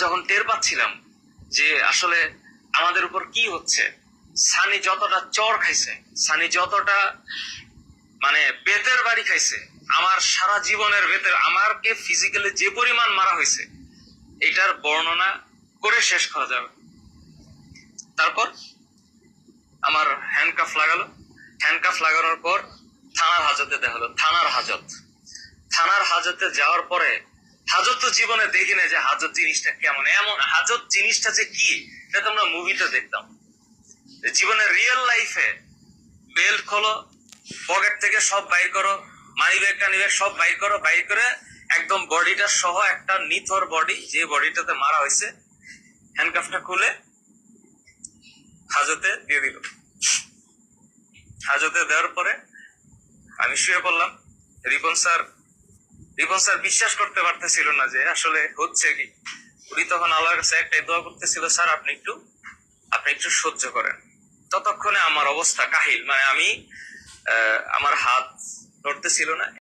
যখন টের পাচ্ছিলাম যে আসলে আমাদের উপর কি হচ্ছে, সানি যতটা চর খাইছে, সানি যতটা মানে বেতের বাড়ি খাইছে, আমার সারা জীবনের বেতের আমারকে ফিজিক্যালি যে পরিমাণ মারা হয়েছে, এটার বর্ণনা করে শেষ করা যাবে। তারপর আমার হ্যান্ডকাফ লাগালো। হ্যান্ডকাফ লাগানোর পর থানার হাজতে দেখা হলো। থানার হাজত। থানার হাজতে যাওয়ার পরে হাজত তো জীবনে দেখি না যে হাজত জিনিসটা কেমন। এমন হাজত জিনিসটা যে কি, এটা তোমরা মুভিতে দেখতাম। জীবনে রিয়েল লাইফে বেল্ট খোলো পকেট থেকে সব বাইর করো মানি ব্যাগ টানি ব্যাগ সব বাইর করো, বাইর করে একদম বডিটা সহ একটা নিথর বডি যে বডিটাতে মারা হয়েছে হ্যান্ডকাফটা খুলে হাজতে দিয়ে দিল। হাজতে দেওয়ার পরে আমি শুয়ে পড়লাম। রিপন স্যার রিপন স্যার বিশ্বাস করতে পারতেছিল না যে আসলে হচ্ছে কি। উনি তখন আল্লাহর কাছে একটাই দোয়া করতেছিল, স্যার, আপনি একটু আপনি একটু সহ্য করেন। ততক্ষণে আমার অবস্থা কাহিল। মানে আমি আমার হাত ধরতেছিল না।